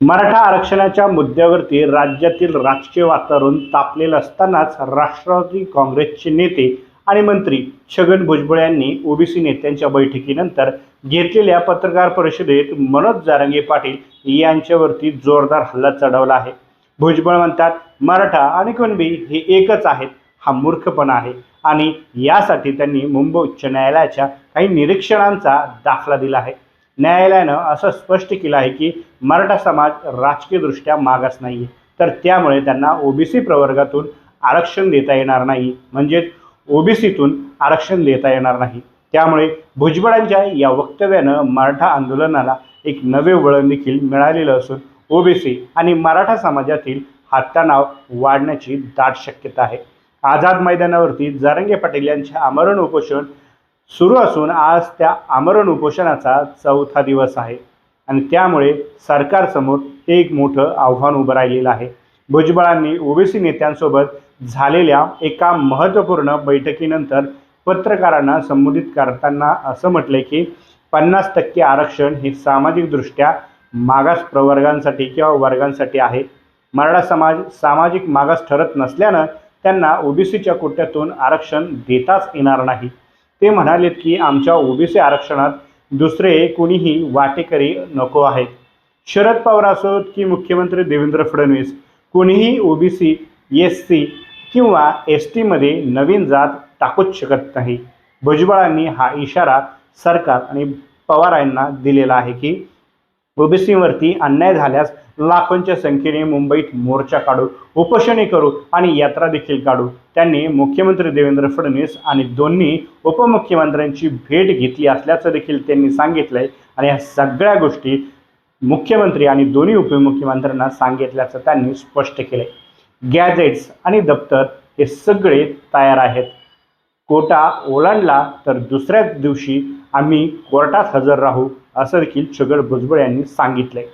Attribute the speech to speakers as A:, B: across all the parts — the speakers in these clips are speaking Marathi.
A: मराठा आरक्षणाच्या मुद्द्यावरती राज्यातील राजकीय वातावरण तापलेलं असतानाच राष्ट्रवादी काँग्रेसचे नेते आणि मंत्री छगन भुजबळ यांनी ओबीसी नेत्यांच्या बैठकीनंतर घेतलेल्या पत्रकार परिषदेत मनोज जारंगे पाटील यांच्यावरती जोरदार हल्ला चढवला आहे. भुजबळ म्हणतात मराठा आणि कुणबी हे एकच आहेत हा मूर्खपणा आहे आणि यासाठी त्यांनी मुंबई उच्च न्यायालयाच्या काही निरीक्षणांचा दाखला दिला आहे. न्यायालयानं असं स्पष्ट केलं आहे की मराठा समाज राजकीयदृष्ट्या मागास नाही आहे तर त्यामुळे त्यांना ओबीसी प्रवर्गातून आरक्षण देता येणार नाही. म्हणजेच ओबीसीतून आरक्षण देता येणार नाही. त्यामुळे भुजबळांच्या या वक्तव्यानं मराठा आंदोलनाला एक नवे वळण देखील मिळालेलं असून ओबीसी आणि मराठा समाजातील हातानाव वाढण्याची दाट शक्यता आहे. आझाद मैदानावरती जारंगे पाटील यांचे आमरण उपोषण सुरू असून आज त्या आमरण उपोषणाचा चौथा दिवस आहे. आणि त्यामुळे सरकारसमोर एक मोठं आव्हान उभं राहिलेलं आहे. भुजबळांनी ओबीसी नेत्यांसोबत झालेल्या एका महत्त्वपूर्ण बैठकीनंतर पत्रकारांना संबोधित करताना असं म्हटलंय की पन्नास टक्के आरक्षण हे सामाजिकदृष्ट्या मागास प्रवर्गांसाठी किंवा वर्गांसाठी आहे. मराठा समाज सामाजिक मागास ठरत नसल्यानं त्यांना ओबीसीच्या कोट्यातून आरक्षण देताच येणार नाही. ते म्हणालेत की आमच्या ओबीसी आरक्षणात दुसरे कोणीही वाटेकरी नको आहेत. शरद पवार असोत की मुख्यमंत्री देवेंद्र फडणवीस कोणीही ओबीसी एस सी किंवा एस टीमध्ये नवीन जात टाकूच शकत नाही. भुजबळांनी हा इशारा सरकार आणि पवारांना दिलेला आहे की ओबीसीवरती अन्याय झाल्यास लाखोंच्या संख्येने मुंबईत मोर्चा काढू उपोषणे करू आणि यात्रा देखील काढू. त्यांनी मुख्यमंत्री देवेंद्र फडणवीस आणि दोन्ही उपमुख्यमंत्र्यांची भेट घेतली असल्याचं देखील त्यांनी सांगितलंय. आणि या सगळ्या गोष्टी मुख्यमंत्री आणि दोन्ही उपमुख्यमंत्र्यांना सांगितल्याचं त्यांनी स्पष्ट केलंय. गॅजेट्स आणि दप्तर हे सगळे तयार आहेत. कोटा ओलांडला तर दुसऱ्याच दिवशी आम्ही कोर्टात हजर राहू असं देखील छगन भुजबळ यांनी सांगितलंय.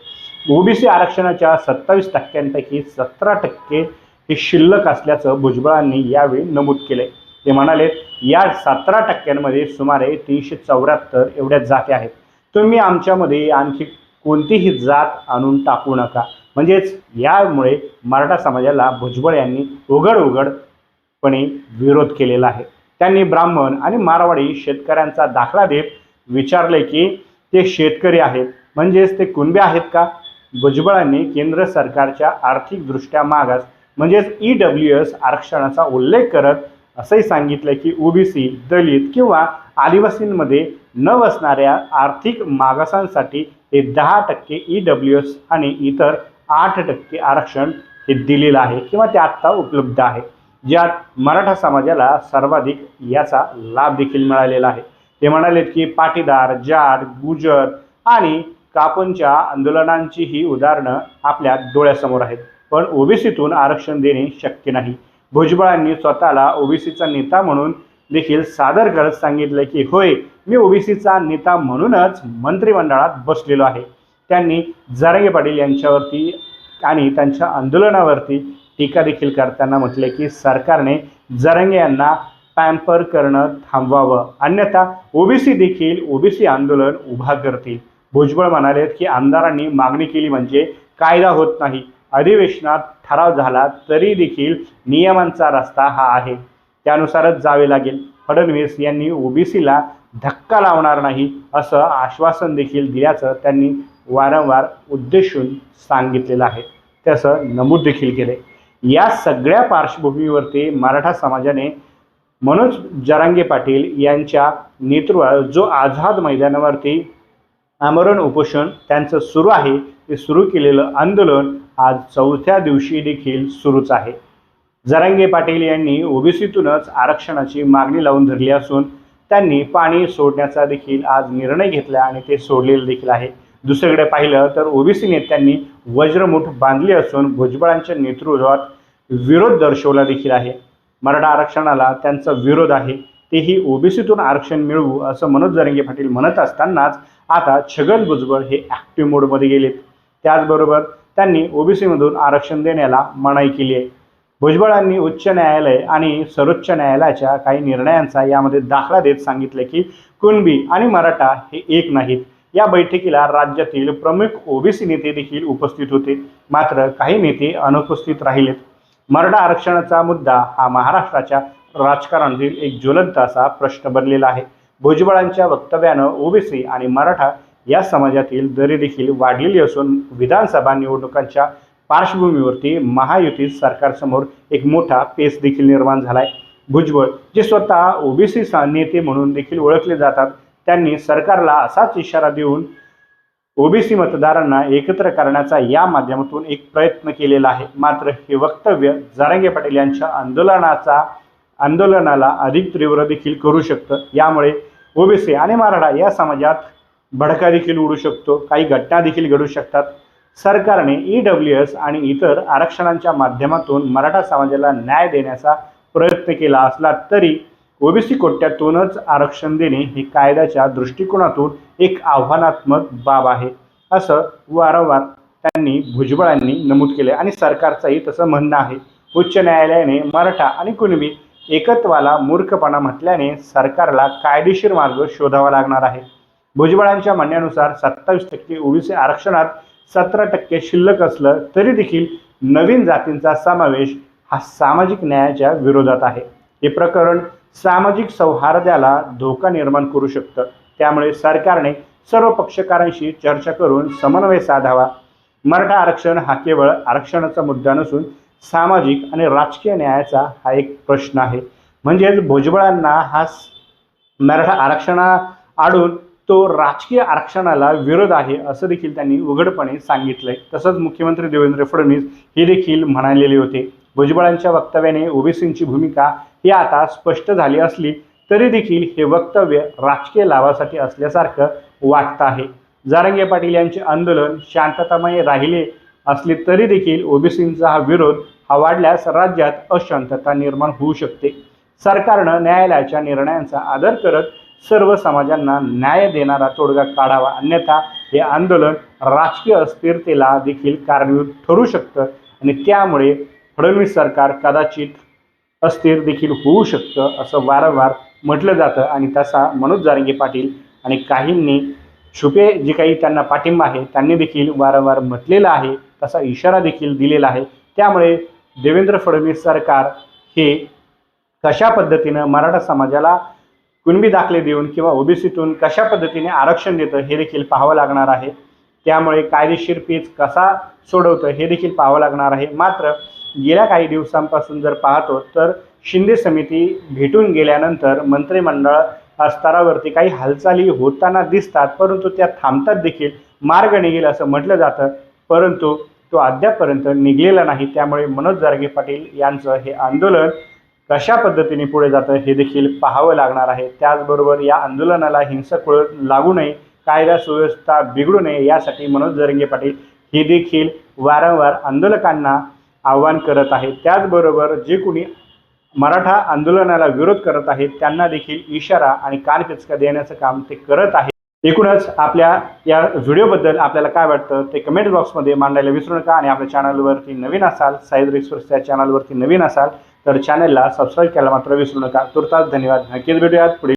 A: ओबीसी आरक्षणाच्या सत्तावीस टक्क्यांपैकी सतरा टक्के हे शिल्लक असल्याचं भुजबळांनी यावेळी नमूद केलंय. ते म्हणाले या सतरा टक्क्यांमध्ये सुमारे तीनशे चौऱ्याहत्तर एवढ्या जाती आहेत. तुम्ही आमच्यामध्ये आणखी कोणतीही जात आणून टाकू नका. म्हणजेच यामुळे मराठा समाजाला भुजबळ यांनी उघड उघडपणे विरोध केलेला आहे. त्यांनी ब्राह्मण आणि मारवाडी शेतकऱ्यांचा दाखला देत विचारले की ते शेतकरी आहेत म्हणजेच ते कुणबे आहेत का? भुजबळांनी केंद्र सरकारच्या आर्थिकदृष्ट्या मागास म्हणजेच ई डब्ल्यू एस आरक्षणाचा उल्लेख करत असंही सांगितलं की ओबीसी दलित किंवा आदिवासींमध्ये न बसणाऱ्या आर्थिक मागासांसाठी हे दहा टक्के ई डब्ल्यू एस आणि इतर आठ टक्के आरक्षण हे दिलेलं आहे किंवा ते आत्ता उपलब्ध आहे. ज्यात मराठा समाजाला सर्वाधिक याचा लाभ देखील मिळालेला आहे. ते म्हणालेत की पाटीदार जाट गुजर आणि कापूनच्या आंदोलनांची ही उदाहरणं आपल्या डोळ्यासमोर आहेत. पण ओबीसीतून आरक्षण देणे शक्य नाही. भुजबळांनी स्वतःला ओबीसीचा नेता म्हणून देखील सादर करत सांगितलं की होय मी ओबीसीचा नेता म्हणूनच मंत्रिमंडळात बसलेलो आहे. त्यांनी जारंगे पाटील यांच्यावरती आणि त्यांच्या आंदोलनावरती टीका देखील करताना म्हटले की सरकारने जरंगे यांना पॅम्पर करणं थांबवावं. अन्यथा ओबीसी देखील ओबीसी आंदोलन उभा करतील. भुजबळ म्हणाले की आमदारांनी मागणी केली म्हणजे कायदा होत नाही. अधिवेशनात ठराव झाला तरी देखील नियमांचा रस्ता हा आहे. त्यानुसारच जावे लागेल. फडणवीस यांनी ओबीसीला धक्का लावणार नाही असं आश्वासन देखील दिल्याचं त्यांनी वारंवार उद्देशून सांगितलेलं आहे. त्याचं नमूद देखील केले या सगळ्या पार्श्वभूमीवरती मराठा समाजाने मनोज जरांगे पाटील यांच्या नेतृत्वात जो आझाद मैदानावरती आमरण उपोषण त्यांचं सुरू आहे ते सुरू केलेलं आंदोलन आज चौथ्या दिवशी देखील सुरूच आहे. जरांगे पाटील यांनी ओबीसीतूनच आरक्षणाची मागणी लावून धरली असून त्यांनी पाणी सोडण्याचा देखील आज निर्णय घेतला आणि ते सोडलेलं देखील आहे. दुसरीकडे पाहिलं तर ओबीसी नेत्यांनी वज्रमुठ बांधली असून भुजबळांच्या नेतृत्वात विरोध दर्शवला देखील आहे. मराठा आरक्षणाला त्यांचा विरोध आहे. तेही ओबीसीतून आरक्षण मिळवू असं मनोज जरंगे पाटील म्हणत असतानाच आता छगन भुजबळ हे ॲक्टिव्ह मोडमध्ये गेलेत. त्याचबरोबर त्यांनी ओबीसीमधून आरक्षण देण्याला मनाई केली आहे. भुजबळांनी उच्च न्यायालय आणि सर्वोच्च न्यायालयाच्या काही निर्णयांचा यामध्ये दाखला देत सांगितलं की कुणबी आणि मराठा हे एक नाहीत. या बैठकीला राज्यातील प्रमुख ओबीसी नेते देखील उपस्थित होते. मात्र काही नेते अनुपस्थित राहिलेत. मराठा आरक्षणाचा मुद्दा हा महाराष्ट्राच्या राजकारणातील एक ज्वलंत असा प्रश्न बनलेला आहे. भुजबळांच्या वक्तव्यानं ओबीसी आणि मराठा या समाजातील दरी देखील वाढलेली असून विधानसभा निवडणुकांच्या पार्श्वभूमीवरती महायुतीत सरकारसमोर एक मोठा पेस देखील निर्माण झालाय. भुजबळ जे स्वतः ओबीसी नेते म्हणून देखील ओळखले जातात त्यांनी सरकारला असाच इशारा देऊन ओबीसी मतदारांना एकत्र करण्याचा या माध्यमातून एक प्रयत्न केलेला आहे. मात्र हे वक्तव्य जारंगे पाटील यांच्या आंदोलनाचा आंदोलनाला अधिक तीव्र देखील करू शकतं. यामुळे ओबीसी आणि मराठा या समाजात भडका देखील उडू शकतो काही घटना देखील घडू शकतात. सरकारने ई डब्ल्यू एस आणि इतर आरक्षणांच्या माध्यमातून मराठा समाजाला न्याय देण्याचा प्रयत्न केला असला तरी ओबीसी कोट्यातूनच आरक्षण देणे ही कायद्याच्या दृष्टिकोनातून एक आव्हानात्मक बाब आहे असं वारंवार त्यांनी भुजबळांनी नमूद केले आणि सरकारचंही तसं म्हणणं आहे. उच्च न्यायालयाने मराठा आणि कुणबी एकत्वाला मूर्खपणा म्हटल्याने सरकारला कायदेशीर मार्ग शोधावा लागणार आहे. भुजबळांच्या म्हणण्यानुसार सत्तावीस टक्के ओबीसी आरक्षणात सतरा टक्के शिल्लक असलं तरी देखील नवीन जातींचा समावेश हा सामाजिक न्यायाच्या विरोधात आहे. हे प्रकरण सामाजिक सौहार्दाला धोका निर्माण करू शकतं. त्यामुळे सरकारने सर्व पक्षकारांशी चर्चा करून समन्वय साधावा. मराठा आरक्षण हा केवळ आरक्षणाचा मुद्दा नसून सामाजिक आणि राजकीय न्यायाचा हा एक प्रश्न आहे. म्हणजेच भुजबळांना हा मराठा आरक्षणा आडून तो राजकीय आरक्षणाला विरोध आहे असं देखील त्यांनी उघडपणे सांगितलंय. तसंच मुख्यमंत्री देवेंद्र फडणवीस हे देखील म्हणालेले होते. भुजबळांच्या वक्तव्याने ओबीसींची भूमिका ही आता स्पष्ट झाली असली तरी देखील हे वक्तव्य राजकीय लाभासाठी असल्यासारखं वाटतं आहे. जारंगे पाटील यांचे आंदोलन शांततामय राहिले असले तरी देखील ओबीसींचा हा विरोध हा वाढल्यास राज्यात अशांतता निर्माण होऊ शकते. सरकारनं न्यायालयाच्या निर्णयांचा आदर करत सर्व समाजांना न्याय देणारा तोडगा काढावा अन्यथा हे आंदोलन राजकीय अस्थिरतेला देखील कारणीभूत ठरू शकतं आणि त्यामुळे फडणवीस सरकार कदाचित अस्थिर देखील होऊ शकतं असं वारंवार म्हटलं जातं आणि तसा मनोज जारंगे पाटील आणि काहींनी छुपे जे काही त्यांना पाठिंबा आहे त्यांनी देखील वारंवार म्हटलेलं आहे तसा इशारा देखील दिलेला आहे. त्यामुळे देवेंद्र फडणवीस सरकार हे कशा पद्धतीनं मराठा समाजाला कुणबी दाखले देऊन किंवा ओबीसीतून कशा पद्धतीने आरक्षण देतं हे देखील पाहावं लागणार आहे. त्यामुळे कायदेशीर पेच कसा सोडवतं हे देखील पाहावं लागणार आहे. मात्र गेल्या काही दिवसांपासून जर पाहतो तर शिंदे समिती भेटून गेल्यानंतर मंत्रिमंडळ स्तरावरती काही हालचाली होताना दिसतात परंतु त्या थांबतात देखील मार्ग निघेल असं म्हटलं जातं परंतु तो अद्यापपर्यंत निघलेला नाही. त्यामुळे मनोज जारगे पाटील यांचं हे आंदोलन कशा पद्धतीने पुढे जातं हे देखील पाहावं लागणार आहे. त्याचबरोबर या आंदोलनाला हिंसक वळण लागू नये कायदा सुव्यवस्था बिघडू नये यासाठी मनोज जरंगे पाटील हे देखील वारंवार आंदोलकांना आव्हान करत आहे. त्याचबरोबर जे कोणी मराठा आंदोलनाला विरोध करत आहेत त्यांना देखील इशारा आणि कानपिचका देण्याचं काम ते करत आहे एकूणच आपल्या या व्हिडिओबद्दल आपल्याला काय वाटतं ते कमेंट बॉक्समध्ये मांडायला विसरू नका आणि आपल्या चॅनलवरती नवीन असाल साईद रिक्सवर्स या चॅनलवरती नवीन असाल तर चॅनलला सबस्क्राईब करायला मात्र विसरू नका. तुर्तास धन्यवाद. नक्कीच भेटूयात पुढे